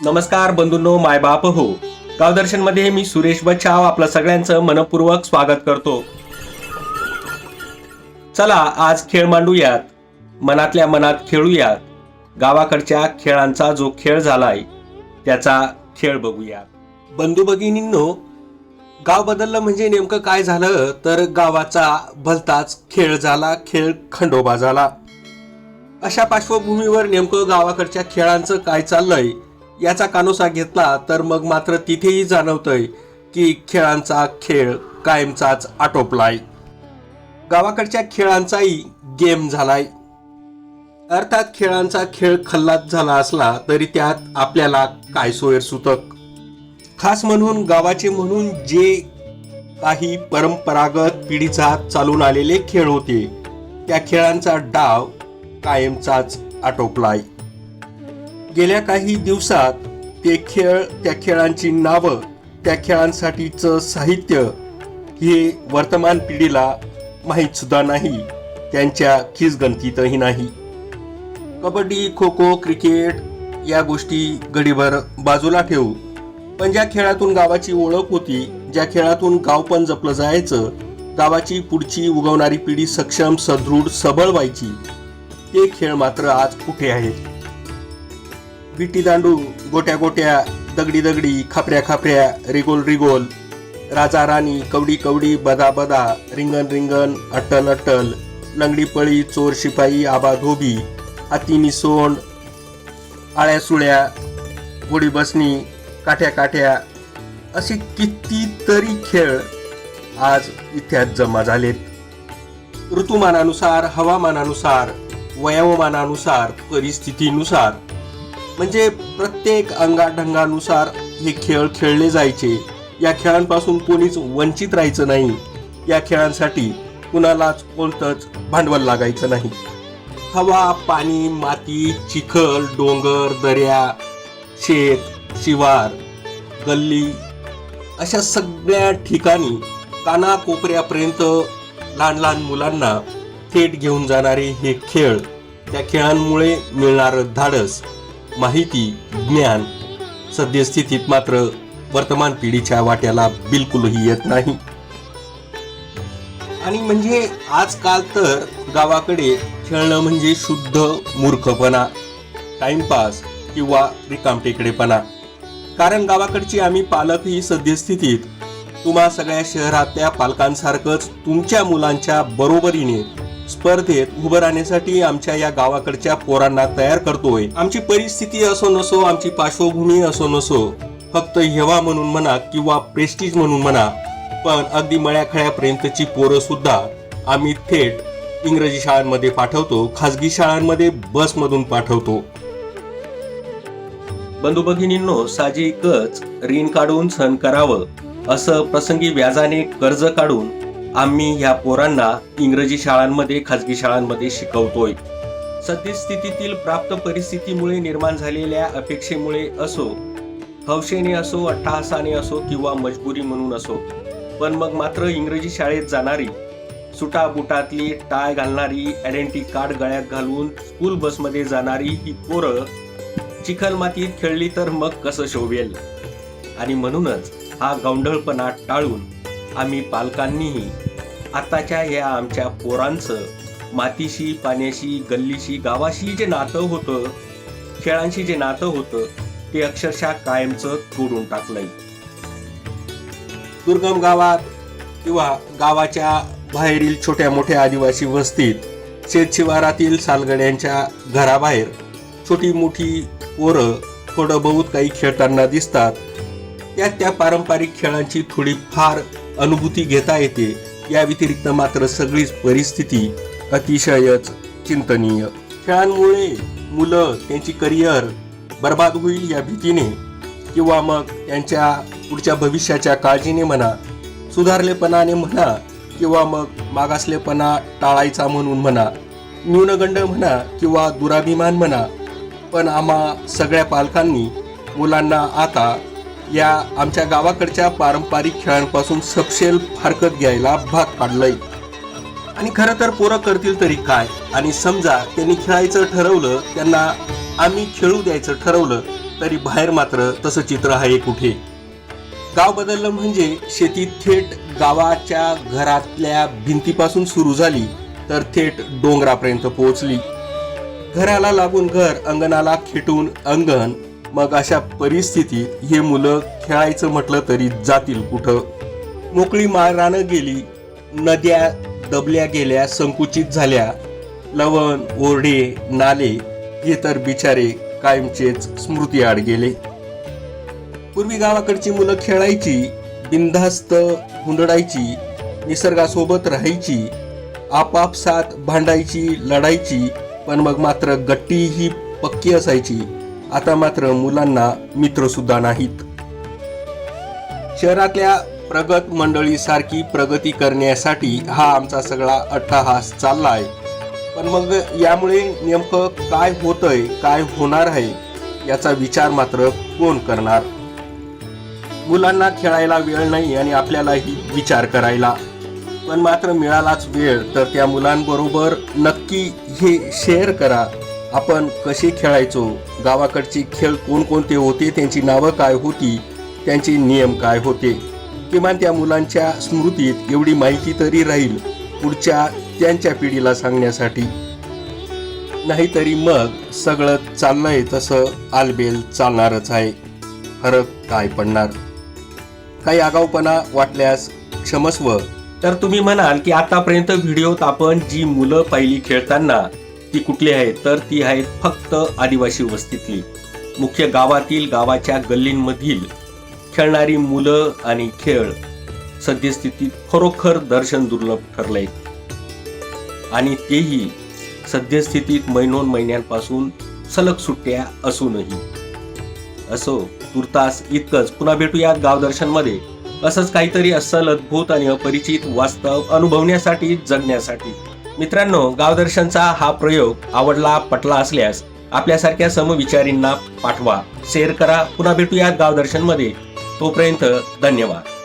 नमस्कार बंधूंनो मायबाप हो. गावदर्शनमध्ये मी सुरेश बच्छाव आपलं सगळ्यांचं मनपूर्वक स्वागत करतो. चला आज खेळ मांडूयात. मनातल्या मनात खेळूयात. गावाकडच्या खेळांचा जो खेळ झालाय त्याचा खेळ बघूया बंधू भगिनींनो गाव बदललं म्हणजे नेमकं काय झालं? तर गावाचा भलताच खेळ झाला खेळ खंडोबा झाला. अशा पार्श्वभूमीवर नेमकं गावाकडच्या खेळांचं काय चाललंय? याचा कानोसा घेतला तर मग मात्र तिथेही जाणवतंय की खेळांचा खेळ कायमचाच आटोपलाय. गावाकडच्या खेळांचाही गेम झालाय. अर्थात खेळांचा खेळ खल्लात झाला असला तरी त्यात आपल्याला काय सोयर सुतक? खास म्हणून गावाचे म्हणून जे काही परंपरागत पिढीचा चालून आलेले खेळ होते त्या खेळांचा डाव कायमचाच आटोपलाय. गेल्या काही दिवसात ते खेळ त्या खेळांची नावं त्या खेळांसाठीचं साहित्य हे वर्तमान पिढीला माहीत सुद्धा नाही. त्यांच्या खिसगणतीतही नाही. कबड्डी खो खो क्रिकेट या गोष्टी गडीभर बाजूला ठेवू पण ज्या खेळातून गावाची ओळख होती ज्या खेळातून गाव पण जपलं जायचं गावाची पुढची उगवणारी पिढी सक्षम सदृढ सबळ व्हायची ते खेळ मात्र आज कुठे आहेत? विटी दांडू गोट्या गोट्या दगडी दगडी खापऱ्या खापऱ्या रिगोल रिगोल. राजा राणी कवडी कवडी बदा बदा रिंगण रिंगण अट्टल अट्टल. लंगडी पळी चोर शिपाई आबा धोबी हातीनी सोंड आळ्या सुळ्या गोडी बसणी काठ्या काठ्या. असे कितीतरी खेळ आज इथ्यात जमा झालेत. ऋतुमानानुसार हवामानानुसार वयोमानानुसार परिस्थितीनुसार. म्हणजे प्रत्येक अंगाढंगानुसार हे खेळ खेळले जायचे. या खेळांपासून कोणीच वंचित राहायचं नाही. या खेळांसाठी कुणालाच कोणतंच भांडवल लागायचं नाही. हवा पाणी माती चिखल डोंगर दर्या शेत शिवार गल्ली अशा सगळ्या ठिकाणी कानाकोपऱ्यापर्यंत लहान लहान मुलांना थेट घेऊन जाणारे हे खेळ त्या खेळांमुळे मिळणारं धाडस. माहिती ज्ञान सद्यस्थितीत मात्र वर्तमान पिढीच्या वाट्याला बिलकुलही येत नाही. आणि म्हणजे आजकाल तर गावाकडे खेळणं म्हणजे शुद्ध मूर्खपणा टाइमपास किंवा रिकामटेकडेपणा. कारण गावाकडची आम्ही पालक ही सद्यस्थितीत. तुम्हा सगळ्या शहरातल्या पालकांसारखंच तुमच्या मुलांच्या बरोबरीने स्पर्धेत उभं राहण्यासाठी आमच्या या गावाकडच्या पोरांना तयार करतोय. आमची परिस्थिती असो नसो आमची पार्श्वभूमी असो नसो फक्त हेवा म्हणून म्हणा किंवा प्रेस्टीज म्हणून म्हणा पण अगदी मळ्याखळ्यापर्यंतची पोरं सुद्धा आम्ही थेट इंग्रजी शाळांमध्ये पाठवतो खासगी शाळांमध्ये बसमधून पाठवतो. बंधू भगिनींनो साहजिकच ऋण काढून सहन करावं असं प्रसंगी व्याजाने कर्ज काढून आम्ही ह्या पोरांना इंग्रजी शाळांमध्ये खाजगी शाळांमध्ये शिकवतोय. सद्यस्थितीतील प्राप्त परिस्थितीमुळे निर्माण झालेल्या अपेक्षेमुळे असो हौशेने असो अट्टहासाने असो किंवा मजबुरी म्हणून असो पण मग मात्र इंग्रजी शाळेत जाणारी सुटा बुटातली टाय घालणारी आयडेंटी कार्ड गळ्यात घालून स्कूल बसमध्ये जाणारी ही पोरं चिखल मातीत खेळली तर मग कसं शोभेल? आणि म्हणूनच हा गौंडळपणा टाळून आम्ही पालकांनीही आताच्या या आमच्या पोरांचं मातीशी पाण्याशी गल्लीशी गावाशी जे नातं होतं खेळांशी जे नातं होतं ते अक्षरशः कायमचं तोडून टाकलंय. दुर्गम गावात किंवा गावाच्या बाहेरील छोट्या मोठ्या आदिवासी वस्तीत शेतशिवारातील सालगड्यांच्या घराबाहेर छोटी मोठी पोरं थोडं बहुत काही खेळताना दिसतात. त्यात त्या पारंपरिक खेळांची थोडी फार अनुभूती घेता येते. या व्यतिरिक्त मात्र सगळीच परिस्थिती अतिशयच चिंतनीय. खेळांमुळे मुलं त्यांची करिअर बर्बाद होईल या भीतीने किंवा मग त्यांच्या पुढच्या भविष्याच्या काळजीने म्हणा सुधारलेपणाने म्हणा किंवा मग मागासलेपणा टाळायचा म्हणून म्हणा न्यूनगंड म्हणा किंवा दुराभिमान म्हणा पण आम्हा सगळ्या पालकांनी मुलांना आता या आमच्या गावाकडच्या पारंपरिक खेळांपासून सपशेल फारकत घ्यायला भाग पाडलंय. आणि खरं तर पोरं करतील तरी काय? आणि समजा त्यांनी खेळायचं ठरवलं त्यांना आम्ही खेळू द्यायचं ठरवलं तरी बाहेर मात्र तसं चित्र आहे कुठे? गाव बदललं म्हणजे शेती थेट गावाच्या घरातल्या भिंतीपासून सुरू झाली तर थेट डोंगरापर्यंत पोहोचली. घराला लागून घर अंगणाला खेटून अंगण मग अशा परिस्थितीत हे मुलं खेळायचं म्हटलं तरी जातील कुठं? मोकळी मारानं गेली नद्या दबल्या गेल्या संकुचित झाल्या. लवण ओरडे नाले हे तर बिचारे कायमचेच स्मृती आड गेले. पूर्वी गावाकडची मुलं खेळायची बिनधास्त हुंदडायची निसर्गासोबत राहायची आपापसात भांडायची लढायची पण मग मात्र गट्टी ही पक्की असायची. आता मात्र मुलांना मित्र सुद्धा नाहीत. शहरातल्या प्रगत मंडळी सारखी प्रगती करण्यासाठी हा आमचा सगळा अट्टाहास चाललाय पण मग यामुळे नेमकं काय होतंय काय होणार आहे याचा विचार मात्र कोण करणार? मुलांना खेळायला वेळ नाही आणि आपल्यालाही विचार करायला. पण मात्र मिळालाच वेळ तर त्या मुलांबरोबर नक्की हे शेअर करा. आपण कसे खेळायचो? गावाकडचे खेळ कोणकोणते होते? त्यांची नावं काय होती? त्यांचे नियम काय होते? किमान त्या मुलांच्या स्मृतीत एवढी माहिती तरी राहील पुढच्या त्यांच्या पिढीला सांगण्यासाठी. नाहीतरी मग सगळं चाललंय तसं आलबेल चालणारच आहे. फरक काय पडणार? काही आगाऊपणा वाटल्यास क्षमस्व. तर तुम्ही म्हणाल की आतापर्यंत व्हिडिओत आपण जी मुलं पाहिली खेळताना ती कुठली आहे? तर ती आहेत फक्त आदिवासी वस्तीतली. मुख्य गावातील गावाच्या गल्लींमधील खेळणारी मुलं आणि खेळ सद्यस्थितीत खरोखर दर्शन दुर्लभ ठरलंय. आणि तेही सद्यस्थितीत महिनोन महिन्यांपासून सलग सुट्ट्या असूनही. असो तुर्तास इतकंच. पुन्हा भेटूयात गावदर्शनमध्ये असंच काहीतरी अस्सल अद्भुत आणि अपरिचित वास्तव अनुभवण्यासाठी जगण्यासाठी. मित्रांनो गावदर्शनचा हा प्रयोग आवडला पटला असल्यास आपल्यासारख्या समविचारींना पाठवा. शेअर करा. पुन्हा भेटूयात गावदर्शनमध्ये तोपर्यंत धन्यवाद.